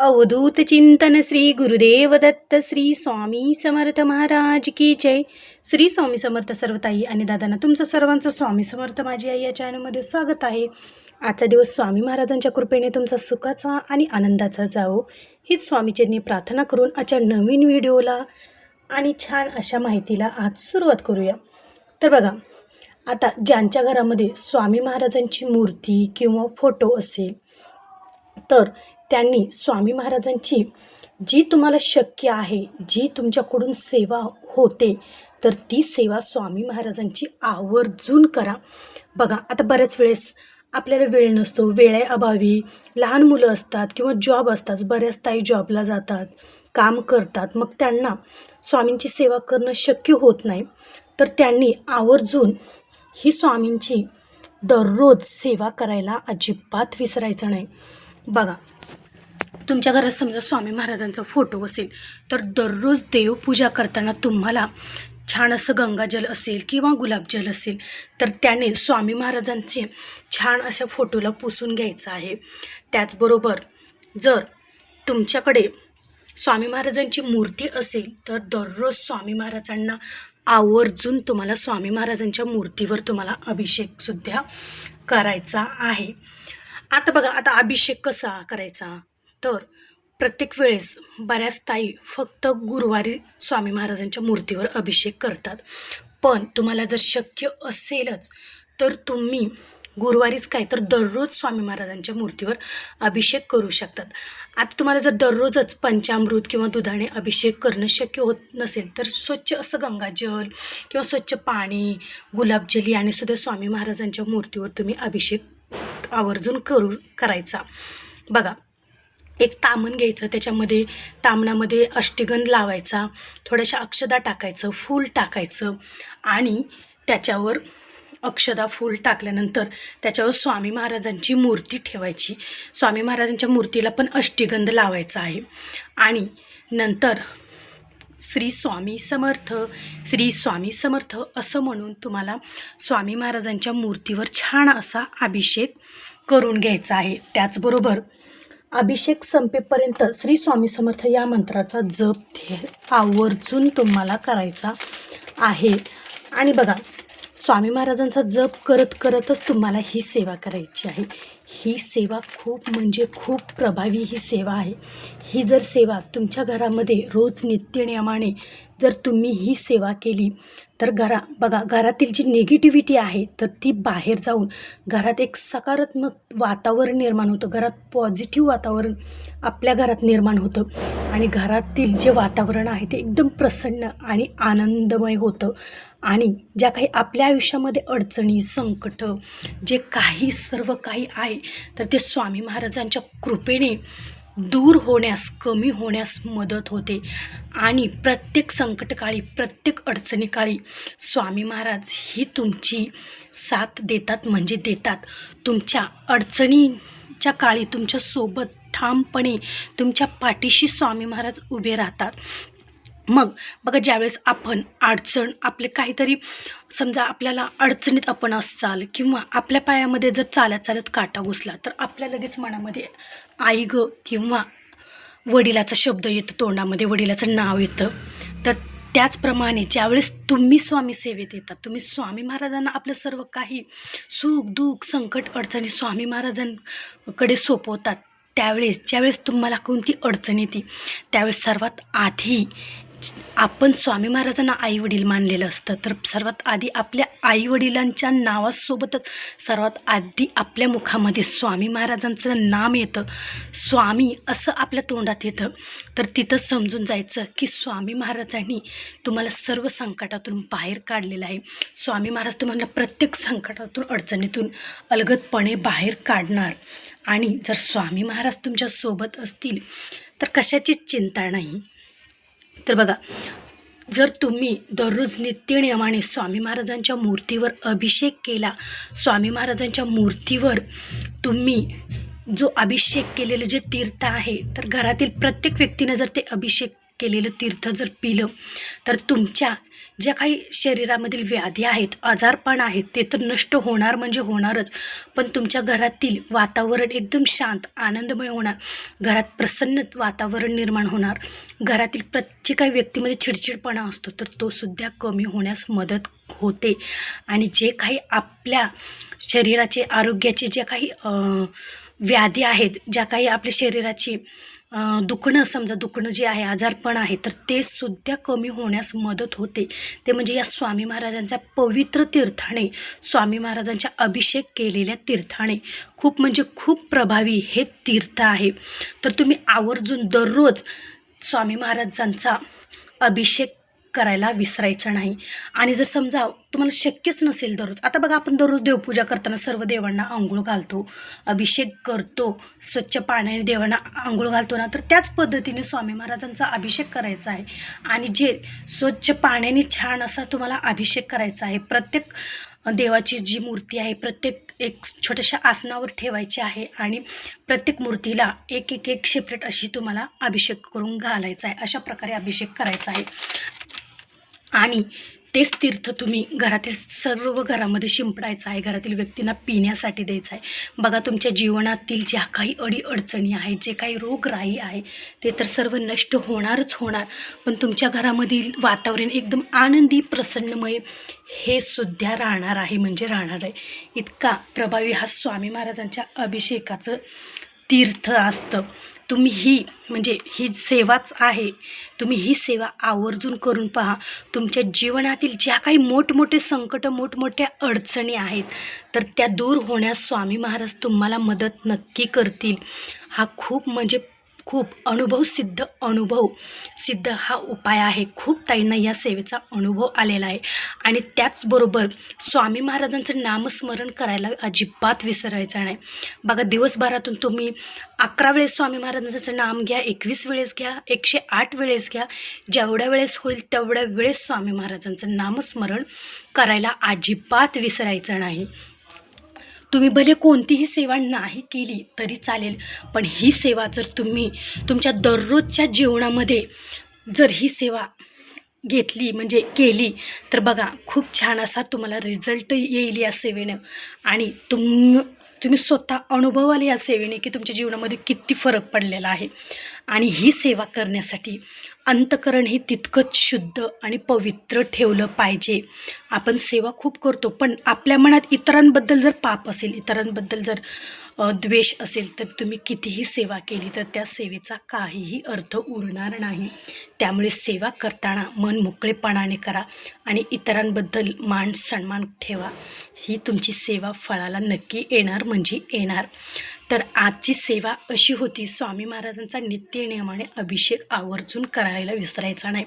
अवधूत चिंतन श्री गुरुदेव दत्त श्री स्वामी समर्थ महाराज की जय. श्री स्वामी समर्थ सर्वताई आणि दादांना तुमचं सर्वांचं स्वामी समर्थ माझी आई या चॅनलमध्ये स्वागत आहे. आजचा दिवस स्वामी महाराजांच्या कृपेने तुमचा सुखाचा आणि आनंदाचा जावो. हीच स्वामीचरणी प्रार्थना करून आजच्या नवीन व्हिडिओला आणि छान अशा माहितीला आज सुरुवात करूया. तर बघा आता ज्यांच्या घरामध्ये स्वामी महाराजांची मूर्ती किंवा फोटो असेल तर त्यांनी स्वामी महाराजांची जी तुम्हाला शक्य आहे जी तुमच्याकडून सेवा होते तर ती सेवा स्वामी महाराजांची आवर्जून करा. बघा आता बऱ्याच वेळेस आपल्याला वेळ नसतो वेळेअभावी लहान मुलं असतात किंवा जॉब असतात बऱ्याच ताई जॉबला जातात काम करतात मग त्यांना स्वामींची सेवा करणं शक्य होत नाही. तर त्यांनी आवर्जून ही स्वामींची दररोज सेवा करायला अजिबात विसरायचं नाही. बघा तुमच्या घरात समजा स्वामी महाराजांचा फोटो असेल तर दररोज देवपूजा करताना तुम्हाला छान असं गंगाजल असेल किंवा गुलाबजल असेल तर त्याने स्वामी महाराजांचे छान अशा फोटोला पुसून घ्यायचं आहे. त्याचबरोबर जर तुमच्याकडे स्वामी महाराजांची मूर्ती असेल तर दररोज स्वामी महाराजांना आवर्जून तुम्हाला स्वामी महाराजांच्या मूर्तीवर तुम्हाला अभिषेकसुद्धा करायचा आहे. आता बघा आता अभिषेक कसा करायचा? तर प्रत्येक वेळेस बऱ्याच ताई फक्त गुरुवारी स्वामी महाराजांच्या मूर्तीवर अभिषेक करतात. पण तुम्हाला जर शक्य असेलच तर तुम्ही गुरुवारीच काय तर दररोज स्वामी महाराजांच्या मूर्तीवर अभिषेक करू शकतात. आता तुम्हाला जर दररोजच पंचामृत किंवा दुधाने अभिषेक करणं शक्य होत नसेल तर स्वच्छ असं गंगाजल किंवा स्वच्छ पाणी गुलाबजली आणि सुद्धा स्वामी महाराजांच्या मूर्तीवर तुम्ही अभिषेक आवर्जून करू करायचा. बघा एक तामण घ्यायचं त्याच्यामध्ये तामणामध्ये अष्टगंध लावायचा थोड्याशा अक्षदा टाकायचं फूल टाकायचं आणि त्याच्यावर अक्षदा फूल टाकल्यानंतर त्याच्यावर स्वामी महाराजांची मूर्ती ठेवायची. स्वामी महाराजांच्या मूर्तीला पण अष्टगंध लावायचा आहे. आणि नंतर श्री स्वामी समर्थ श्री स्वामी समर्थ असं म्हणून तुम्हाला स्वामी महाराजांच्या मूर्तीवर छान असा अभिषेक करून घ्यायचा आहे. त्याचबरोबर अभिषेक संपेपर्यंत श्री स्वामी समर्थ या मंत्राचा जप आवर्जून तुम्हाला करायचा आहे. आणि बघा स्वामी महाराजांचा जप करत करतच तुम्हाला ही सेवा करायची आहे. ही सेवा खूप म्हणजे खूप प्रभावी ही सेवा आहे. ही जर सेवा तुमच्या घरामध्ये रोज नित्यनियमाने जर तुम्ही ही सेवा केली तर घरा बघा घरातील जी निगेटिव्हिटी आहे तर ती बाहेर जाऊन घरात एक सकारात्मक वातावरण निर्माण होतं. घरात पॉझिटिव्ह वातावरण आपल्या घरात निर्माण होतं. आणि घरातील जे वातावरण आहे ते एकदम प्रसन्न आणि आनंदमय होतं. आणि ज्या काही आपल्या आयुष्यामध्ये अडचणी संकट जे काही सर्व काही आहे तर ते स्वामी महाराजांच्या कृपेने दूर होण्यास कमी होण्यास मदत होते. आणि प्रत्येक संकटकाळी प्रत्येक अडचणीकाळी स्वामी महाराज ही तुमची साथ देतात म्हणजे देतात. तुमच्या अडचणीच्या काळी तुमच्यासोबत ठामपणे तुमच्या पाठीशी स्वामी महाराज उभे राहतात. मग बघा ज्यावेळेस आपण अडचण आपले काहीतरी समजा आपल्याला अडचणीत आपण असाल किंवा आपल्या पायामध्ये जर चालत चालत काटा घुसला तर आपल्या लगेच मनामध्ये आई ग किंवा वडिलाचा शब्द येतो तोंडामध्ये वडिलाचं नाव येतं. तर त्याचप्रमाणे ज्यावेळेस तुम्ही स्वामी सेवेत येतात तुम्ही स्वामी महाराजांना आपलं सर्व काही सुख दुःख संकट अडचणी स्वामी महाराजांकडे सोपवतात त्यावेळेस ज्यावेळेस तुम्हाला कोणती अडचण येते त्यावेळेस सर्वात आधी आपण स्वामी महाराजांना आई वडील मानलेलं असतं. तर सर्वात आधी आपल्या आई वडिलांच्या नावासोबतच सर्वात आधी आपल्या मुखामध्ये स्वामी महाराजांचं नाम येतं. स्वामी असं आपल्या तोंडात येतं. तर तिथं समजून जायचं की स्वामी महाराजांनी तुम्हाला सर्व संकटातून बाहेर काढलेलं आहे. स्वामी महाराज तुम्हाला प्रत्येक संकटातून अडचणीतून अलगदपणे बाहेर काढणार. आणि जर स्वामी महाराज तुमच्यासोबत असतील तर कशाचीच चिंता नाही. तर बघा जर तुम्ही दररोज नित्यनियमाने स्वामी महाराजांच्या मूर्तीवर अभिषेक केला स्वामी महाराजांच्या मूर्तीवर तुम्ही जो अभिषेक केलेलं जे तीर्थ आहे तर घरातील प्रत्येक व्यक्तीनं जर ते अभिषेक केलेलं तीर्थ जर पिलं तर तुमच्या ज्या काही शरीरामधील व्याधी आहेत आजारपण आहेत ते तर नष्ट होणार म्हणजे होणारच. पण तुमच्या घरातील वातावरण एकदम शांत आनंदमय होणार. घरात प्रसन्न वातावरण निर्माण होणार. घरातील प्रत्येक काही व्यक्तीमध्ये चिडचिडपणा असतो तर तो सुद्धा कमी होण्यास मदत होते. आणि जे काही आपल्या शरीराचे आरोग्याचे ज्या काही व्याधी आहेत ज्या काही आपल्या शरीराची दुखणं समजा दुखणं जे आहे आजारपण आहे तर ते सुद्धा कमी होण्यास मदत होते. ते म्हणजे या स्वामी महाराजांच्या पवित्र तीर्थाने स्वामी महाराजांच्या अभिषेक केलेल्या तीर्थाने. खूप म्हणजे खूप प्रभावी हे तीर्थ आहे. तर तुम्ही आवर्जून दररोज स्वामी महाराजांचा अभिषेक करायला विसरायचं नाही. आणि जर समजा तुम्हाला शक्यच नसेल दररोज आता बघा आपण दररोज देवपूजा करताना सर्व देवांना आंघोळ घालतो अभिषेक करतो स्वच्छ पाण्याने देवांना आंघोळ घालतो ना तर त्याच पद्धतीने स्वामी महाराजांचा अभिषेक करायचा आहे. आणि जे स्वच्छ पाण्याने छान असा तुम्हाला अभिषेक करायचा आहे प्रत्येक देवाची जी मूर्ती आहे प्रत्येक एक छोट्याशा आसनावर ठेवायची आहे आणि प्रत्येक मूर्तीला एक एक एक सेपरेट अशी तुम्हाला अभिषेक करून घालायचा आहे अशा प्रकारे अभिषेक करायचा आहे. आणि तेच तीर्थ तुम्ही घरातील सर्व घरामध्ये शिंपडायचं आहे. घरातील व्यक्तींना पिण्यासाठी द्यायचं आहे. बघा तुमच्या जीवनातील ज्या काही अडीअडचणी आहेत जे काही रोगराई आहे ते तर सर्व नष्ट होणारच होणार. पण तुमच्या घरामधील वातावरण एकदम आनंदी प्रसन्नमय हे सुद्धा राहणार आहे म्हणजे राहणार आहे. इतका प्रभावी हा स्वामी महाराजांच्या अभिषेकाचं तीर्थ असतं. तुम्ही ही म्हणजे ही सेवाच आहे. तुम्ही ही सेवा आवर्जून करून पहा. तुमच्या जीवनातील ज्या काही मोठमोठे संकट मोठमोठ्या अडचणी आहेत तर त्या दूर होण्यास स्वामी महाराज तुम्हाला मदत नक्की करतील. हा खूप म्हणजे खूप अनुभव सिद्ध अनुभव. सिद्ध हा उपाय आहे. खूप ताईंना या सेवेचा अनुभव आलेला आहे. आणि त्याचबरोबर स्वामी महाराजांचं नामस्मरण करायला अजिबात विसरायचं नाही. बघा दिवसभरातून तुम्ही अकरा वेळेस स्वामी महाराजांचं नाम घ्या एकवीस वेळेस घ्या एकशे आठ वेळेस घ्या. जेवढ्या वेळेस होईल तेवढ्या वेळेस स्वामी महाराजांचं नामस्मरण करायला अजिबात विसरायचं नाही. तुम्ही भले कोणतीही सेवा नाही केली तरी चालेल पण ही सेवा जर तुम्ही तुमच्या दररोजच्या जीवनामध्ये जर ही सेवा घेतली म्हणजे केली तर बघा खूप छान असा तुम्हाला रिझल्ट येईल या सेवेनं. आणि तुम तुम्ही स्वतः अनुभवाल या सेवेने की तुमच्या जीवनामध्ये किती फरक पडलेला आहे. आणि ही सेवा करण्यासाठी अंतकरण हे तितकंच शुद्ध आणि पवित्र ठेवलं पाहिजे. आपण सेवा खूप करतो पण आपल्या मनात इतरांबद्दल जर पाप असेल इतरांबद्दल जर द्वेष असेल तर तुम्ही कितीही सेवा केली तर त्या सेवेचा काहीही अर्थ उरणार नाही. त्यामुळे सेवा करताना मन मोकळेपणाने करा आणि इतरांबद्दल मान सन्मान ठेवा. ही तुमची सेवा फळाला नक्की येणार म्हणजे येणार. तर आजची सेवा अशी होती स्वामी महाराजांचा नित्य नियमाने अभिषेक आवर्जून करायला विसरायचा नाही.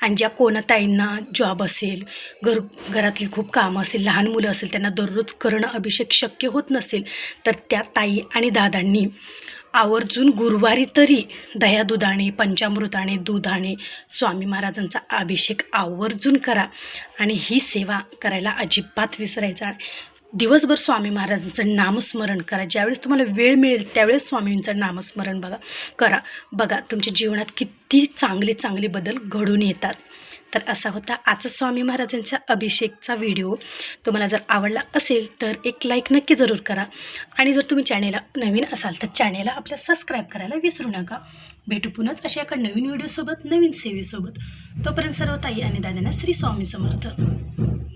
आणि ज्या कोणताईंना जॉब असेल घर घरातली खूप कामं असेल लहान मुलं असेल त्यांना दररोज करणं अभिषेक शक्य होत नसेल तर त्या ताई आणि दादांनी आवर्जून गुरुवारी तरी दह्यादुधाने पंचामृताने दुधाने स्वामी महाराजांचा अभिषेक आवर्जून करा. आणि ही सेवा करायला अजिबात विसरायचा दिवसभर स्वामी महाराजांचं नामस्मरण करा. ज्यावेळेस तुम्हाला वेळ मिळेल त्यावेळेस स्वामींचं नामस्मरण बघा करा. बघा तुमच्या जीवनात किती चांगले चांगले बदल घडून येतात. तर असा होता आजचा स्वामी महाराजांच्या अभिषेकचा व्हिडिओ. तुम्हाला जर आवडला असेल तर एक लाईक नक्की जरूर करा. आणि जर तुम्ही चॅनेलला नवीन असाल तर चॅनेलला आपल्या सबस्क्राईब करायला विसरू नका. भेटू पुन्हाच अशा एका नवीन व्हिडिओसोबत नवीन सेवेसोबत. तोपर्यंत सर्व ताई आणि दादांना श्री स्वामी समर्थ.